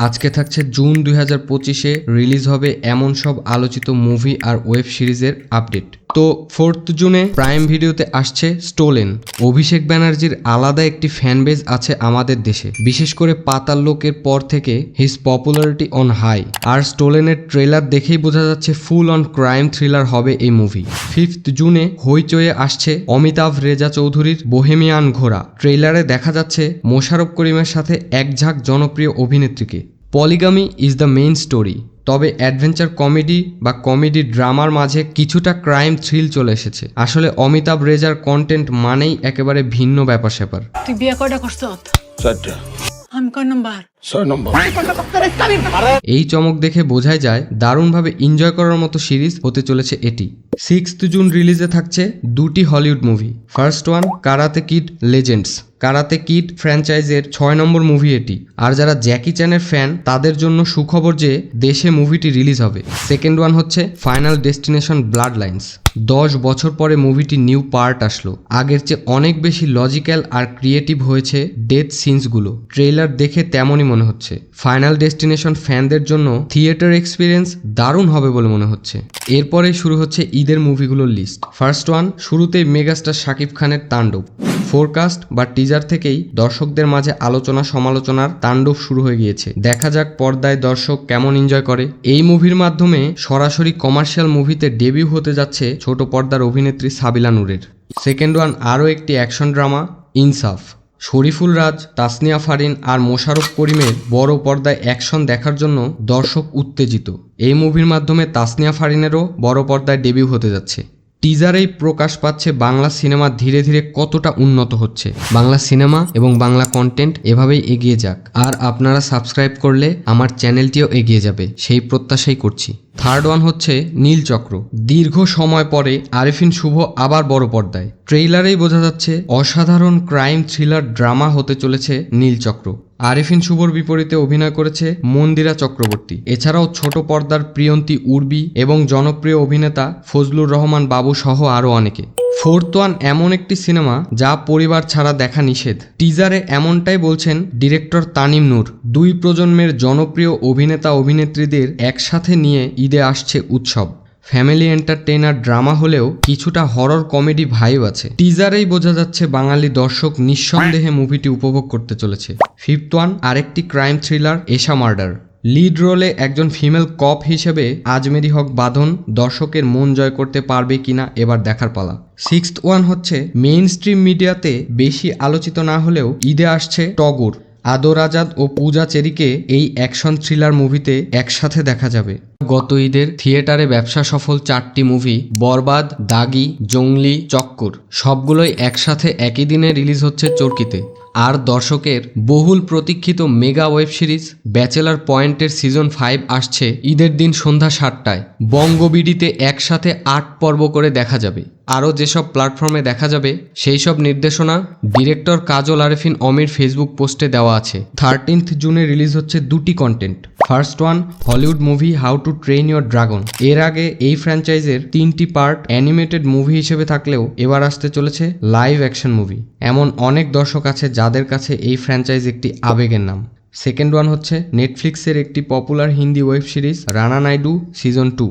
আজকে থাকছে জুন দুই হাজার পঁচিশে রিলিজ হবে এমন সব আলোচিত মুভি আর ওয়েব সিরিজের আপডেট। তো ফোর্থ জুনে প্রাইম ভিডিওতে আসছে স্টোলেন অভিষেক ব্যানার্জির আলাদা একটি ফ্যান বেজ আছে আমাদের দেশে। বিশেষ করে পাতাল লোকের পর থেকে হিজ পপুলারিটি অন হাই আর স্টোলেনের ট্রেলার দেখেই বোঝা যাচ্ছে ফুল অন ক্রাইম থ্রিলার হবে এই মুভি ফিফথ জুনে হইচয়ে আসছে অমিতাভ রেজা চৌধুরীর বোহেমিয়ান ঘোড়া। ট্রেলারে দেখা যাচ্ছে মোশারফ করিমের সাথে এক ঝাঁক জনপ্রিয় অভিনেত্রীকে। Polygamy is the main story তবে অ্যাডভেঞ্চার কমেডি বা কমেডি ড্রামার মাঝে কিছুটা ক্রাইম থ্রিল চলে এসেছে। আসলে অমিতাভ রেজার কন্টেন্ট মানেই একেবারে ভিন্ন ব্যাপার স্যাপার। তুই বিয়ে কয়টা করছ? এই চমক দেখে বোঝাই যায় দারুণভাবে এনজয় করার মতো সিরিজ হতে চলেছে এটি। সিক্সথ জুন রিলিজে থাকছে দুটি Hollywood movie first one karate kid legends karate kid ফ্র্যাঞ্চাইজের ছয় নম্বর মুভি এটি। আর যারা জ্যাকি চ্যানের ফ্যান, তাদের জন্য সুখবর যে দেশে মুভিটি রিলিজ হবে। সেকেন্ড ওয়ান হচ্ছে ফাইনাল ডেস্টিনেশন ব্লাড লাইন্স দশ বছর পরে মুভিটি নিউ পার্ট আসলো। আগের চেয়ে অনেক বেশি লজিক্যাল আর ক্রিয়েটিভ হয়েছে ডেথ সিনসগুলো। ট্রেলার দেখে তেমনই মনে হচ্ছে। ফাইনাল ডেস্টিনেশন ফ্যানদের জন্য থিয়েটার এক্সপিরিয়েন্স দারুণ হবে বলে মনে হচ্ছে। এরপরে শুরু হচ্ছে ঈদের মুভিগুলোর লিস্ট। ফার্স্ট ওয়ান, শুরুতেই মেগাস্টার শাকিব খানের তাণ্ডব। ফোরকাস্ট বা টিজার থেকেই দর্শকদের মাঝে আলোচনা সমালোচনার তাণ্ডব শুরু হয়ে গিয়েছে। দেখা যাক পর্দায় দর্শক কেমন এনজয় করে। এই মুভির মাধ্যমে সরাসরি কমার্শিয়াল মুভিতে ডেবিউ হতে যাচ্ছে ছোট পর্দার অভিনেত্রী সাবিলা নূরের। সেকেন্ড ওয়ান আরও একটি অ্যাকশন ড্রামা ইনসাফ। শরীফুল রাজ, তাসনিয়া ফারিন আর মোশারফ করিমের বড় পর্দায় অ্যাকশন দেখার জন্য দর্শক উত্তেজিত। এই মুভির মাধ্যমে তাসনিয়া ফারিনেরও বড় পর্দায় ডেবিউ হতে যাচ্ছে। টিজারেই প্রকাশ পাচ্ছে বাংলা সিনেমা ধীরে ধীরে কতটা উন্নত হচ্ছে। বাংলা সিনেমা এবং বাংলা কন্টেন্ট এভাবেই এগিয়ে যাক। আর আপনারা সাবস্ক্রাইব করলে আমার চ্যানেলটিও এগিয়ে যাবে। সেই প্রত্যাশাই করছি। থার্ড ওয়ান হচ্ছে নীলচক্র দীর্ঘ সময় পরে আরিফিন শুভ আবার বড় পর্দায়। ট্রেইলারেই বোঝা যাচ্ছে, অসাধারণ ক্রাইম থ্রিলার ড্রামা হতে চলেছে নীলচক্র আরিফিন শুভর বিপরীতে অভিনয় করেছে মন্দিরা চক্রবর্তী। এছাড়াও ছোট পর্দার প্রিয়ন্তী উর্বি এবং জনপ্রিয় অভিনেতা ফজলুর রহমান বাবু সহ আরও অনেকে। ফোর্থ ওয়ান এমন একটি সিনেমা যা পরিবার ছাড়া দেখা নিষেধ। টিজারে এমনটাই বলছেন ডিরেক্টর তানিম নূর। দুই প্রজন্মের জনপ্রিয় অভিনেতা অভিনেত্রীদের একসাথে নিয়ে ঈদে আসছে উৎসব। ফ্যামিলি এন্টারটেইনার ড্রামা হলেও কিছুটা হরর কমেডি ভাইব আছে। টিজারেই বোঝা যাচ্ছে বাঙালি দর্শক নিঃসন্দেহে মুভিটি উপভোগ করতে চলেছে। ফিফথ ওয়ান, আরেকটি crime thriller, Esha murder. Lead রোলে একজন ফিমেল কপ হিসেবে আজমেরি হক বাঁধন দর্শকের মন জয় করতে পারবে কিনা এবার দেখার পালা। সিক্সথ ওয়ান হচ্ছে মেইন স্ট্রিম মিডিয়াতে বেশি আলোচিত না হলেও ঈদে আসছে টগর। আদর আজাদ ও পূজা চেরিকে এই অ্যাকশন থ্রিলার মুভিতে একসাথে দেখা যাবে। গত ঈদের থিয়েটারে ব্যবসা সফল চারটি মুভি, বরবাদ, দাগি, জঙ্গলি, চক্কর, সবগুলোই একসাথে একই দিনে রিলিজ হচ্ছে চরকিতে। আর দর্শকের বহুল প্রতীক্ষিত মেগা ওয়েব সিরিজ ব্যাচেলার পয়েন্টের সিজন ফাইভ আসছে ঈদের দিন সন্ধ্যা সাতটায়। বঙ্গবিডিতে একসাথে আট পর্ব করে দেখা যাবে। আরও যেসব প্ল্যাটফর্মে দেখা যাবে, সেই সব নির্দেশনা ডিরেক্টর কাজল আরেফিন অমির ফেসবুক পোস্টে দেওয়া আছে। থার্টিন্থ জুনে রিলিজ হচ্ছে দুটি content first one Hollywood movie how to train your dragon এর আগে এই ফ্র্যাঞ্চাইজের তিনটি পার্ট অ্যানিমেটেড মুভি হিসেবে থাকলেও এবার আসতে চলেছে লাইভ অ্যাকশন মুভি এমন অনেক দর্শক আছে যাদের কাছে এই ফ্র্যাঞ্চাইজ একটি আবেগের নাম। সেকেন্ড ওয়ান হচ্ছে নেটফ্লিক্সের একটি popular Hindi web series Rana Naidu season two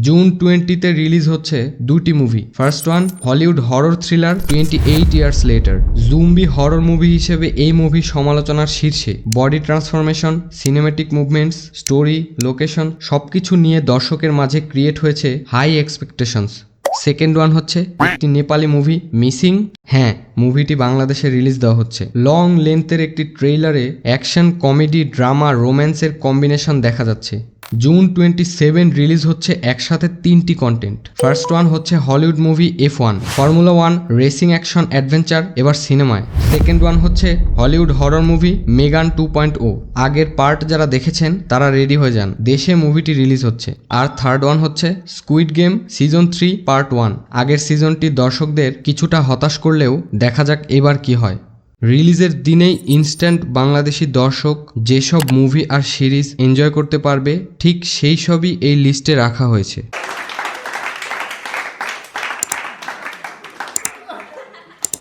June টোয়েন্টিতে রিলিজ হচ্ছে দুটি movie. First one, Hollywood horror thriller twenty eight years later. Zombie horror movie হিসেবে এই মুভি সমালোচনার শীর্ষে। Body transformation, cinematic movements, story, location সব কিছু নিয়ে দর্শকের মাঝে ক্রিয়েট হয়েছে হাই এক্সপেকটেশনস। সেকেন্ড ওয়ান হচ্ছে একটি নেপালি মুভি, মিসিং। হ্যাঁ মুভিটি বাংলাদেশে রিলিজ দেওয়া হচ্ছে। লং লেন্থের একটি ট্রেইলারে অ্যাকশন, কমেডি, ড্রামা, রোম্যান্সের কম্বিনেশন দেখা যাচ্ছে। জুন টোয়েন্টি সেভেন রিলিজ হচ্ছে একসাথে তিনটি কন্টেন্ট ফার্স্ট ওয়ান হচ্ছে Hollywood movie F one formula one racing action adventure এবার সিনেমায় সেকেন্ড ওয়ান হচ্ছে Hollywood horror movie Megan two point o আগের পার্ট যারা দেখেছেন, তারা রেডি হয়ে যান। দেশে মুভিটি রিলিজ হচ্ছে। আর থার্ড ওয়ান হচ্ছে squid game season three part one আগের সিজনটি দর্শকদের কিছুটা হতাশ করলেও দেখা যাক এবার কি হয়। রিলিজের দিনেই ইনস্ট্যান্ট বাংলাদেশি দর্শক যেসব মুভি আর সিরিজ এনজয় করতে পারবে, ঠিক সেই সবই এই লিস্টে রাখা হয়েছে।